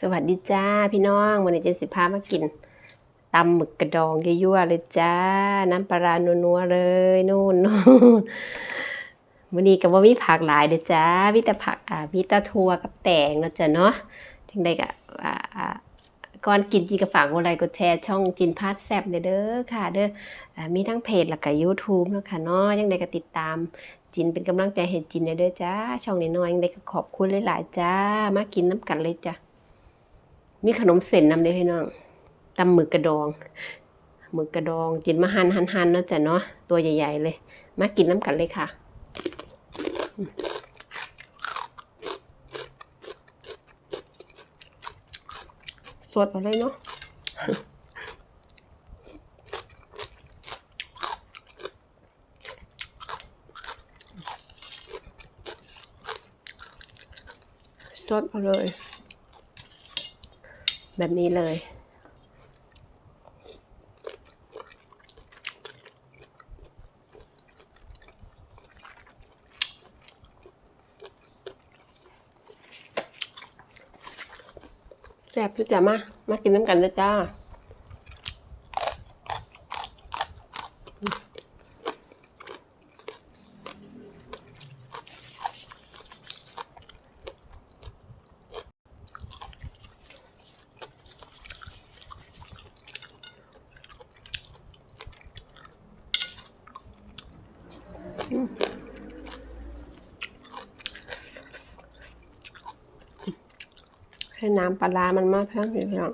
สวัสดีจ้าพี่น้องวันนี้เจสิพามากินตำหมึกกระดองยั่วๆเลยจ้า น้ำปลาร้านัวๆเลยนู่นนู่นวันนี้ก็บ่มีผักหลายเด้อจ้ามีแต่ผักอ่ามีแต่ถั่วกับแตงเนาะจ้ะเนาะถึงได้ก็อ่าอ่าก่อนกินจีกับฝากกดไลค์กดแชร์ช่องจินพาสแซบเด้อค่ะ เด้อมีทั้งเพจแล้วก็ YouTube เนาะค่ะเนาะยังได้ก็ติดตามจินเป็นกำลังใจให้จินเด้อจ้าช่องน้อยๆยังได้ก็ขอบคุณหลายๆจ้า มากินน้ำกันเลยจ้า มีขนมเส้นนำเด้อพี่น้องตำหมึกกระดองหมึกกระดองจินมาหันหันหันเนาะจ้ะเนาะตัวใหญ่ ๆ เลย มากินน้ำกันเลยค่ะสดเอาเลยเนาะสดเอาเลย แบบนี้เลย แซ่บทุกจ้ามา มากินน้ำกันนะจ้า ให้น้ำปลามันมากเพิ่มพี่น้อง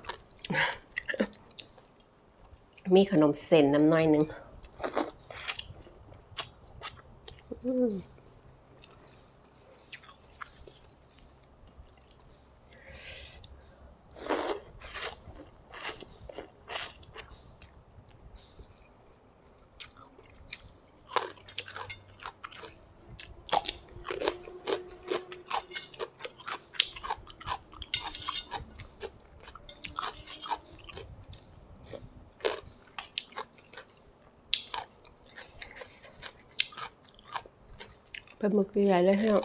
มีขนมเส้นน้ำน้อยหนึ่ง อืมปลาหมึกใหญ่ๆเลยพี่น้อง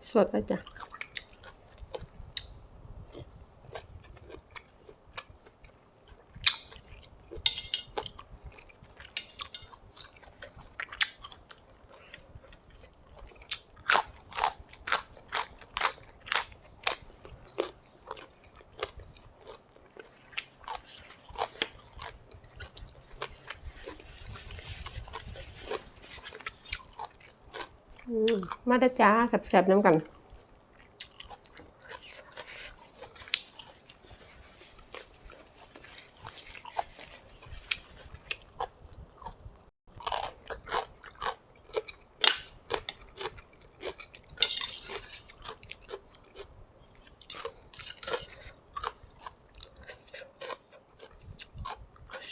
สดเลยจ้ะ มาดจ้าแสบๆน้ำกัน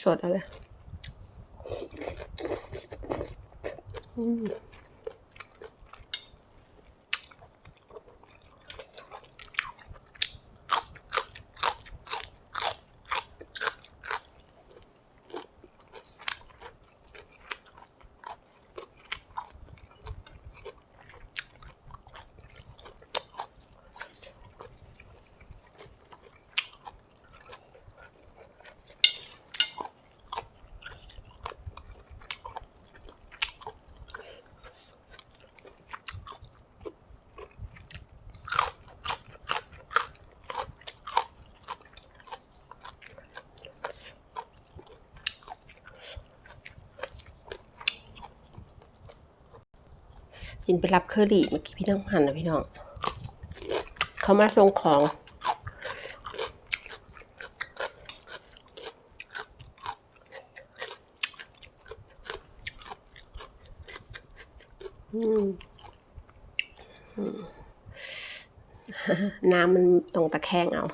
สดอะไรอืม จินไปรับเคอรี่เมื่อกี้พี่น้องหันนะพี่น้องเขามาส่งของน้ำมันตรงตะแคงเอา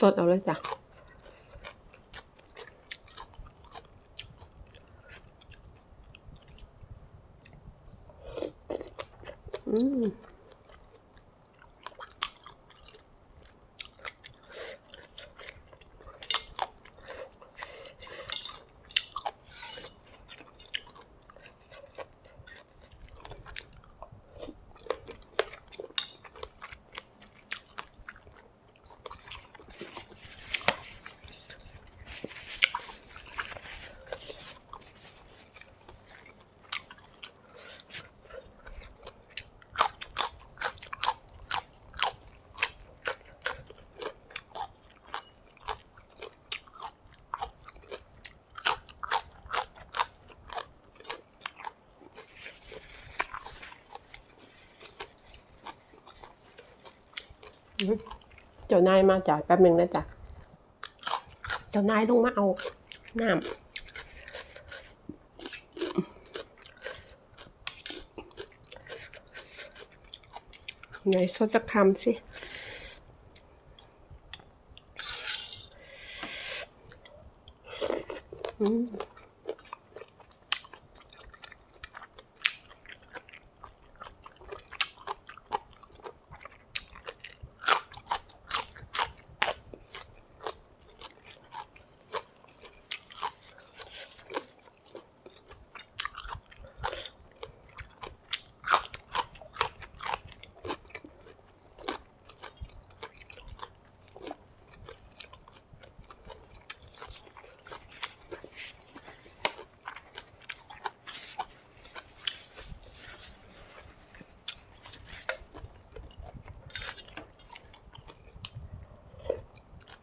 สดเอาเลยจ้ะ อืม เจ้านายมาจ่ายแป๊บหนึ่งนะจ๊ะเจ้านายลงมาเอาน้ำไหนสดจะคำสิอืม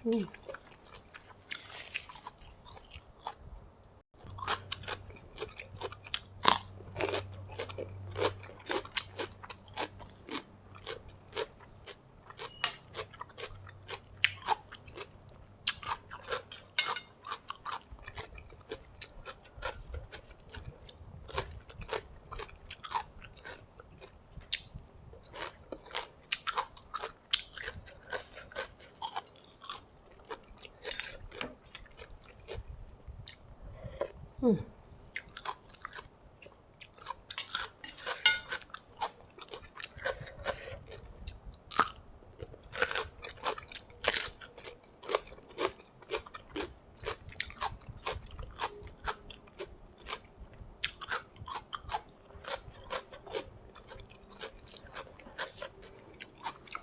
อื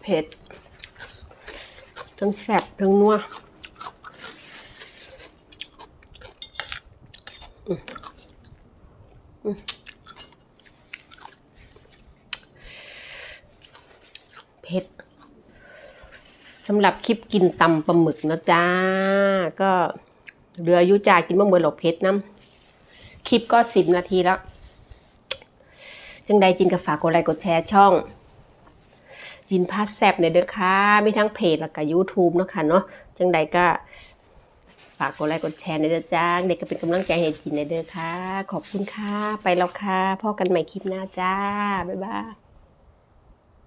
เผ็ดทั้งแซ่บทั้งนัวเผ็ดสำหรับคลิปกินตำปลาหมึกนะจ้า ก็เหลืออยู่จ่ากินบ่เบิดหรอกเผ็ดน้ำคลิปก็สิบนาทีแล้ว จังใดจินกับฝากกดไลค์กดแชร์ช่อง จินพาแซบในเด้อค่ะมีทั้งเพจแล้วก็ YouTube เนาะค่ะเนาะจังใดก็ฝากกดไลค์กดแชร์ในเด้อจ้าเด็กก็เป็นกำลังใจให้จินในเด้อค่ะ ขอบคุณค่ะ ไปแล้วค่ะพ่อกันใหม่คลิปหน้าจ้า บ๊ายบาย